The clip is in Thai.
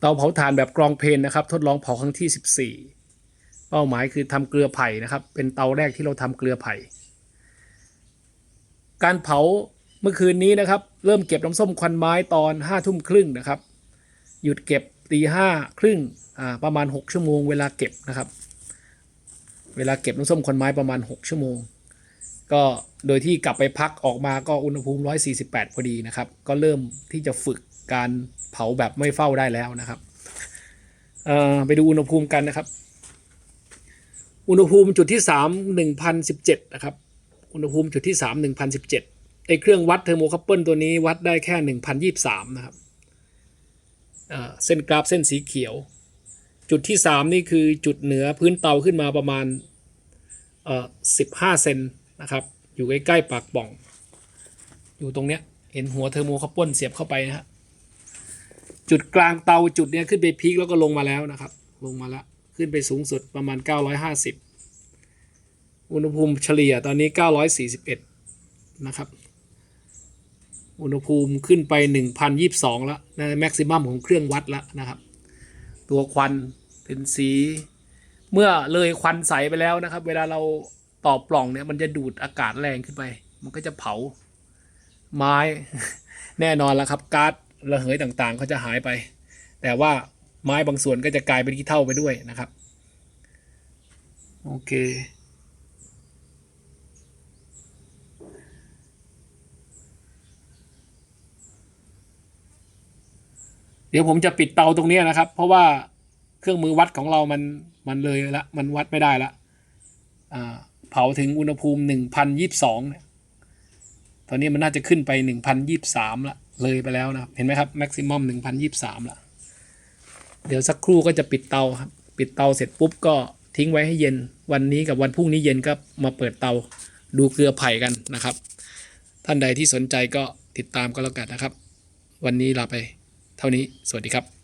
เตาเผาถ่านแบบกรองเพนนะครับ ทดลองเผาครั้งที่ 14 เป้าหมายคือทำเกลือไผ่นะครับ เป็นเตาแรกที่เราทำเกลือไผ่ การเผาเมื่อคืนนี้นะครับ เริ่มเก็บน้ำส้มควันไม้ตอนห้าทุ่มครึ่งนะครับ หยุดเก็บตีห้าครึ่งประมาณ 6 ชั่วโมง เวลาเก็บนะครับ เวลาเก็บน้ำส้มควันไม้ประมาณ 6 ชั่วโมง ก็โดยที่กลับไปพักออกมาก็อุณหภูมิ 148 พอดีนะครับ ก็เริ่มที่จะฝึก การเผาแบบไม่เฝ้าได้แล้วนะครับเอ่อไปดูอุณหภูมิกันนะครับ อุณหภูมิจุดที่ 3 1017 นะครับ อุณหภูมิจุดที่ 3 1017ไอเครื่องวัดเทอร์โมคัพเปิลตัวนี้วัดได้แค่ 1023 นะครับเอ่อเส้นกราฟเส้นสีเขียว จุดที่ 3 นี่คือจุดเหนือพื้นเตาขึ้นมาประมาณเอ่อ15 เซนนะครับ อยู่ใกล้ ๆ ปากป่อง อยู่ตรงเนี้ย เห็นหัวเทอร์โมคัพเปิลเสียบเข้าไปนะฮะ จุดกลางเตาจุดเนี้ยขึ้นไปพีคแล้วก็ลงมาแล้วนะครับ ลงมาแล้วขึ้นไปสูงสุดประมาณ 950 อุณหภูมิเฉลี่ยตอนนี้ 941 นะครับ อุณหภูมิขึ้นไป 1,022 แล้วนะแม็กซิมัมของเครื่องวัดแล้วนะครับ ตัวควันเป็นสี เมื่อเลยควันใสไปแล้วนะครับ เวลาเราต่อปล่องเนี่ยมันจะดูดอากาศแรงขึ้นไป มันก็จะเผาไม้แน่นอนแล้วครับก๊าซ ระเหยต่างๆเขาจะหายไป แต่ว่าไม้บางส่วนก็จะกลายเป็นขี้เท่าไปด้วยนะครับ โอเค เดี๋ยวผมจะปิดเตาตรงนี้นะครับ เพราะว่าเครื่องมือวัดของเรามันมันเลยละ มันวัดไม่ได้ละอ่าเผาถึงอุณหภูมิหนึ่งพันยี่สิบสองเนี่ยตอนนี้มันน่าจะขึ้นไปหนึ่งพันยี่สามละ เลยไปแล้วนะครับ เห็นไหมครับแม็กซิมัมหนึ่งพันยี่สามละเดี๋ยวสักครู่ก็จะปิดเตาครับ ปิดเตาเสร็จปุ๊บก็ทิ้งไว้ให้เย็น วันนี้กับวันพรุ่งนี้เย็นก็มาเปิดเตาดูเกลือไผ่กันนะครับ ท่านใดที่สนใจก็ติดตามก็แล้วกันนะครับ วันนี้ลาไปเท่านี้ สวัสดีครับ